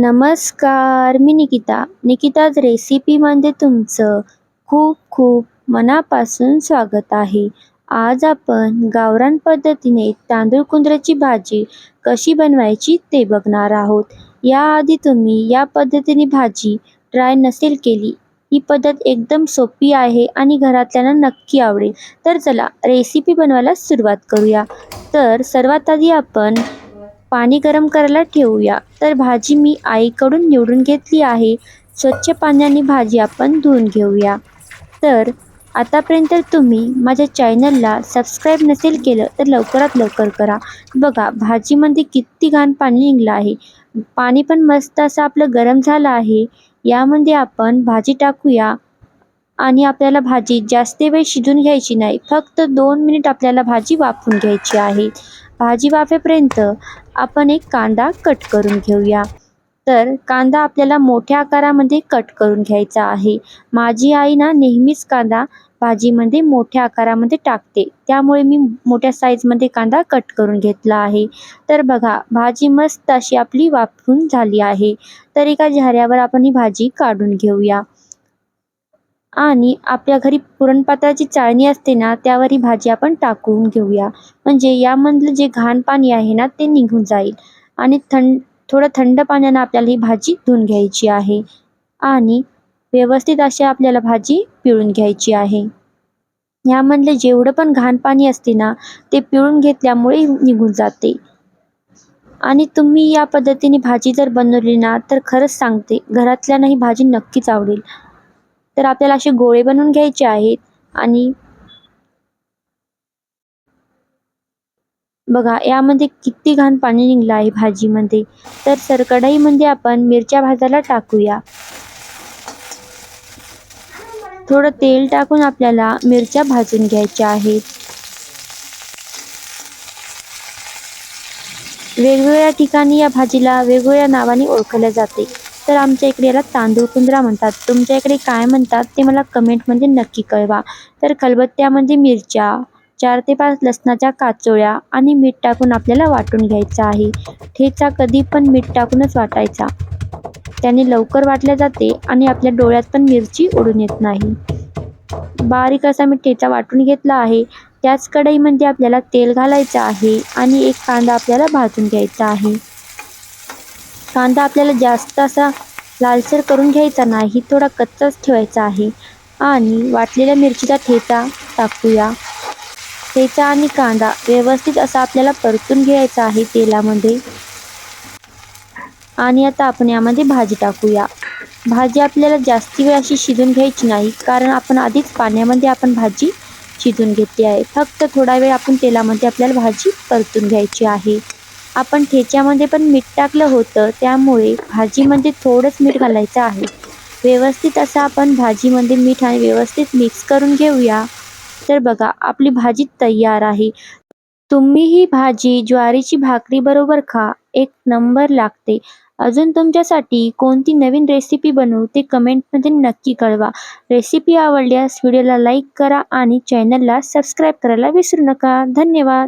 नमस्कार मी निकिता. निकिताज रेसिपीमध्ये तुमचं खूप खूप मनापासून स्वागत आहे. आज आपण गावरान पद्धतीने तांदूळ कुंदऱ्याची भाजी कशी बनवायची ते बघणार आहोत. याआधी तुम्ही या पद्धतीने भाजी ट्राय नसेल केली ही पद्धत एकदम सोपी आहे आणि घरातल्यांना नक्की आवडेल. तर चला रेसिपी बनवायला सुरुवात करूया. तर सर्वात आधी आपण पाणी गरम करायला ठेवूया. तर भाजी मी आईकडून निवडून घेतली आहे. स्वच्छ पाण्याने भाजी आपण धुवून घेऊया. तर आतापर्यंत तुम्ही माझ्या चॅनलला सबस्क्राईब नसेल केलं तर लवकरात लवकर करा. बघा भाजीमध्ये किती घाण पाणी निघलं आहे. पाणी पण मस्त असं आपलं गरम झालं आहे. यामध्ये आपण भाजी टाकूया. आणि आपल्याला भाजी जास्त वेळ शिजून घ्यायची नाही. फक्त दोन मिनिट आपल्याला भाजी वाफून घ्यायची आहे. भाजी वाफेपर्यंत आपण एक कांदा कट करून घेऊया. तर कांदा आपल्याला मोठ्या आकारामध्ये कट करून घ्यायचा आहे. माझी आई ना नेहमीच कांदा भाजीमध्ये मोठ्या आकारामध्ये टाकते. त्यामुळे मी मोठ्या साईजमध्ये कांदा कट करून घेतला आहे. तर बघा भाजी मस्त अशी आपली वापरून झाली आहे. तर एका झाऱ्यावर आपण ही भाजी काढून घेऊया. आणि आपल्या घरी पुरणपात्राची चाळणी असते ना त्यावर ही भाजी आपण टाकून घेऊया. म्हणजे यामधलं जे घाण पाणी आहे ना ते निघून जाईल. आणि थंड थोडं थंड पाण्यानं आपल्याला ही भाजी धुवून घ्यायची आहे. आणि व्यवस्थित अशी आपल्याला भाजी पिळून घ्यायची आहे. यामधले जेवढं पण घाण पाणी असते ना ते पिळून घेतल्यामुळे निघून जाते. आणि तुम्ही या पद्धतीने भाजी जर बनवली ना तर खरंच सांगते घरातल्यांना ही भाजी नक्कीच आवडेल. तर आपल्याला असे गोळे बनवून घ्यायचे आहेत. आणि बघा यामध्ये किती घाण पाणी निघलं आहे भाजीमध्ये. तर सरकडाईमध्ये आपण मिरच्या भाजायला टाकूया. थोडं तेल टाकून आपल्याला मिरच्या भाजून घ्यायच्या आहेत. वेगवेगळ्या ठिकाणी या भाजीला वेगवेगळ्या नावाने ओळखले जाते. तर आमच्या इकडे याला तांदूळ कुंद्रा म्हणतात. तुमच्या इकडे काय म्हणतात ते मला कमेंटमध्ये नक्की कळवा. तर खलबत्त्यामध्ये म्हणजे मिरच्या चार ते पाच लसणाच्या काचोळ्या आणि मीठ टाकून आपल्याला वाटून घ्यायचा आहे. ठेचा कधी पण मीठ टाकूनच वाटायचा. त्याने लवकर वाटल्या जाते आणि आपल्या डोळ्यात पण मिरची उडून येत नाही. बारीक असा मी ठेचा वाटून घेतला आहे. त्याच कढईमध्ये आपल्याला तेल घालायचं आहे आणि एक कांदा आपल्याला भाजून घ्यायचा आहे. कांदा आपल्याला जास्त असा लालसर करून घ्यायचा नाही थोडा कच्चाच ठेवायचा आहे. आणि वाटलेल्या मिरचीचा ठेचा टाकूया. ठेचा आणि कांदा व्यवस्थित असा आपल्याला परतून घ्यायचा आहे तेलामध्ये. आणि आता आपण यामध्ये भाजी टाकूया. भाजी आपल्याला जास्ती वेळ अशी शिजून घ्यायची नाही कारण आपण आधीच पाण्यामध्ये आपण भाजी शिजून घेतली आहे. फक्त थोडा वेळ आपण तेलामध्ये आपल्याला भाजी परतून घ्यायची आहे. आपण ठेच्यामध्ये पण मीठ टाकलं होतं त्यामुळे भाजीमध्ये थोडंच मीठ घालायचं आहे. व्यवस्थित असं आपण भाजीमध्ये मीठ आणि व्यवस्थित मिक्स करून घेऊया. तर बघा आपली भाजी तयार आहे. तुम्ही ही भाजी ज्वारीची भाकरी बरोबर खा. एक नंबर लागते. अजून तुमच्यासाठी कोणती नवीन रेसिपी बनवू ते कमेंटमध्ये नक्की कळवा. रेसिपी आवडल्यास व्हिडिओला लाईक करा आणि चॅनलला सबस्क्राईब करायला विसरू नका. धन्यवाद.